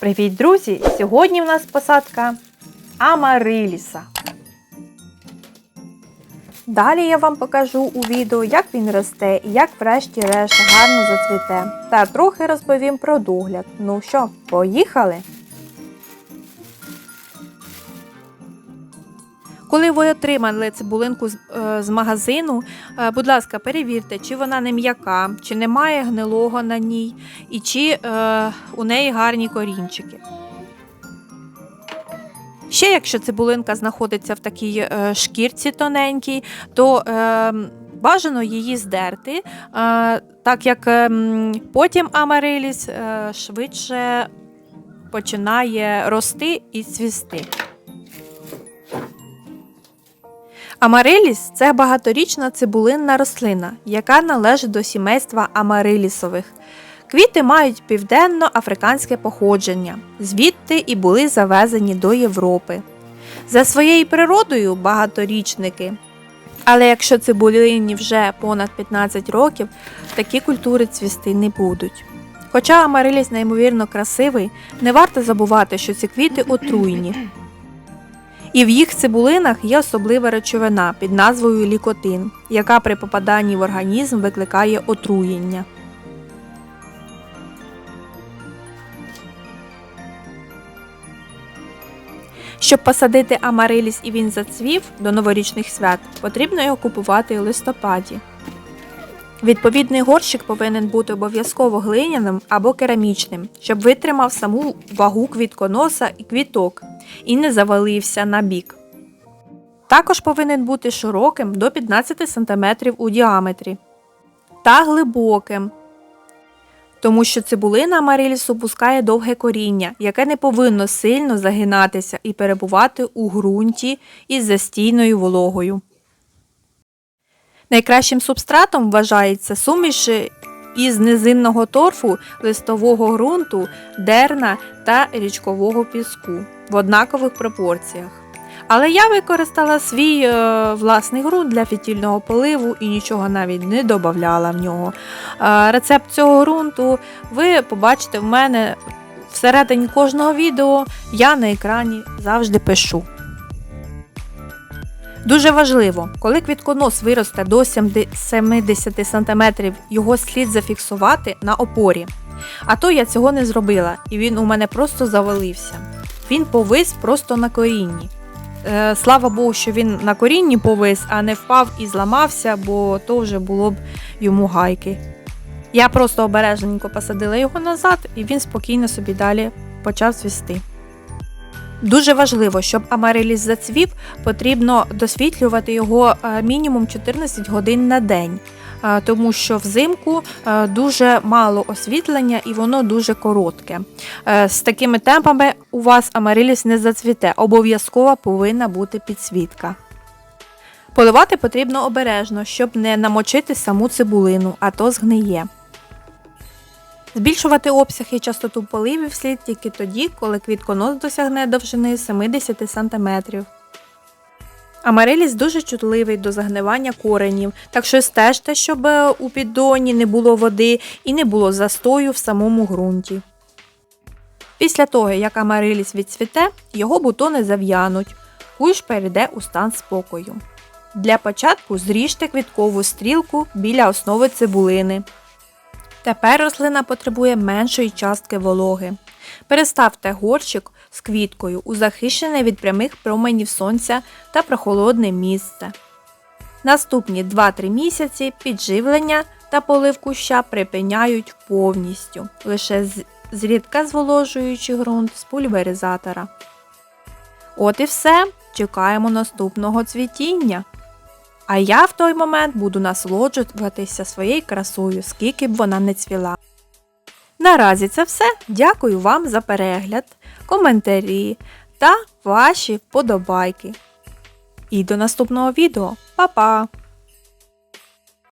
Привіт, друзі! Сьогодні в нас посадка Амариліса. Далі я вам покажу у відео, як він росте і як врешті-решт гарно зацвіте. Та трохи розповім про догляд. Ну що, поїхали? Коли ви отримали цибулинку з, е, магазину, е, будь ласка, перевірте, чи вона не м'яка, чи немає гнилого на ній, і чи е, у неї гарні корінчики. Ще якщо цибулинка знаходиться в такій шкірці тоненькій, то бажано її здерти, так як потім амариліс швидше починає рости і цвісти. Амариліс це багаторічна цибулинна рослина, яка належить до сімейства амарилісових. Квіти мають південно-африканське походження, звідти і були завезені до Європи. За своєю природою багаторічники. Але якщо цибулині вже понад 15 років, такі культури цвісти не будуть. Хоча амариліс неймовірно красивий, не варто забувати, що ці квіти отруйні. І в їх цибулинах є особлива речовина під назвою лікотин, яка при попаданні в організм викликає отруєння. Щоб посадити амариліс і він зацвів до новорічних свят, потрібно його купувати у листопаді. Відповідний горщик повинен бути обов'язково глиняним або керамічним, щоб витримав саму вагу квітконоса і квіток і не завалився на бік. Також повинен бути широким до 15 см у діаметрі та глибоким, тому що цибулина амарилісу пускає довге коріння, яке не повинно сильно загинатися і перебувати у ґрунті із застійною вологою. Найкращим субстратом вважається суміш із низинного торфу, листового ґрунту, дерна та річкового піску в однакових пропорціях. Але я використала свій е, власний ґрунт для фітільного поливу і нічого навіть не додавала в нього. Е, рецепт цього ґрунту ви побачите в мене всередині кожного відео. Я на екрані завжди пишу. Дуже важливо, коли квітконос виросте до 70 см, його слід зафіксувати на опорі. А то я цього не зробила, і він у мене просто завалився. Він повис просто на корінні. Е, слава Богу, що він на корінні повис, а не впав і зламався, бо то вже було б йому гайки. Я просто обережненько посадила його назад, і він спокійно собі далі почав цвісти. Дуже важливо, щоб амариліс зацвів, потрібно досвітлювати його е, мінімум 14 годин на день, е, тому що взимку е, дуже мало освітлення і воно дуже коротке. З такими темпами у вас амариліс не зацвіте, обов'язково повинна бути підсвітка. Поливати потрібно обережно, щоб не намочити саму цибулину, а то згниє. Збільшувати обсяг і частоту поливів слід тільки тоді, коли квітконос досягне довжини 70 см. Амариліс дуже чутливий до загнивання коренів, так що стежте, щоб е, у піддоні не було води і не було застою в самому ґрунті. Після того, як амариліс відцвіте, його бутони зав'януть, кущ перейде у стан спокою. Для початку зріжте квіткову стрілку біля основи цибулини. Тепер рослина потребує меншої частки вологи. Переставте горщик з квіткою у захищене від прямих променів сонця та прохолодне місце. Наступні 2-3 місяці підживлення та полив куща припиняють повністю, лише зрідка зволожуючи ґрунт з пульверизатора. От і все. Чекаємо наступного цвітіння. А я в той момент буду насолоджуватися своєю красою, скільки б вона не цвіла. Наразі це все. Дякую вам за перегляд, коментарі та ваші вподобайки. І до наступного відео. Па-па!